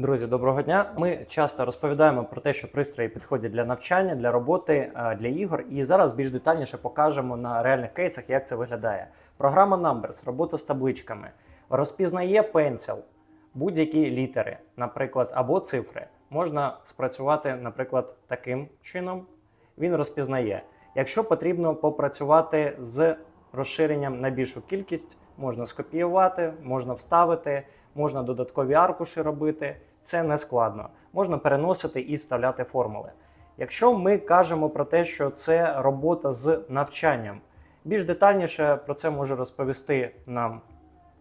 Друзі, доброго дня. Ми часто розповідаємо про те, що пристрої підходять для навчання, для роботи, е, для ігор. І зараз більш детальніше покажемо на реальних кейсах, як це виглядає. Програма Numbers, робота з табличками, розпізнає Pencil, будь-які літери, наприклад, або цифри. Можна спрацювати, наприклад, таким чином. Він розпізнає. Якщо потрібно попрацювати з розширенням на більшу кількість, можна скопіювати, можна вставити, можна додаткові аркуші робити. Це не складно. Можна переносити і вставляти формули. Якщо ми кажемо про те, що це робота з навчанням, більш детальніше про це може розповісти нам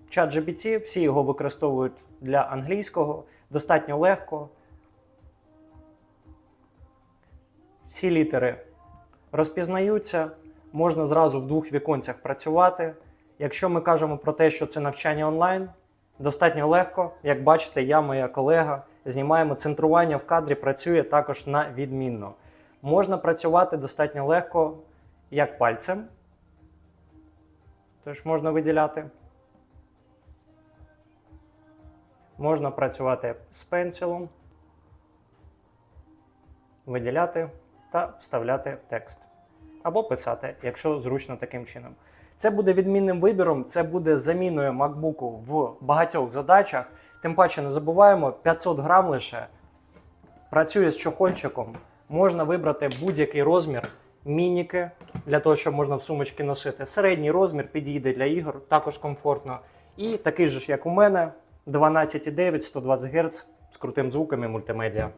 ChatGPT. Всі його використовують для англійського, достатньо легко. Всі літери розпізнаються, можна зразу в двох віконцях працювати. Якщо ми кажемо про те, що це навчання онлайн, достатньо легко. Як бачите, я, моя колега, знімаємо центрування в кадрі, працює також на відмінно. Можна працювати достатньо легко, як пальцем. Тож можна виділяти. Можна працювати з пенсилом, виділяти та вставляти текст. Або писати, якщо зручно таким чином. Це буде відмінним вибіром, це буде заміною MacBook в багатьох задачах. Тим паче не забуваємо, 500 грам лише працює з чохольчиком. Можна вибрати будь-який розмір, мініки для того, щоб можна в сумочки носити. Середній розмір підійде для ігор, також комфортно. І такий же ж, як у мене, 12,9, 120 Гц з крутим звуком і мультимедіа.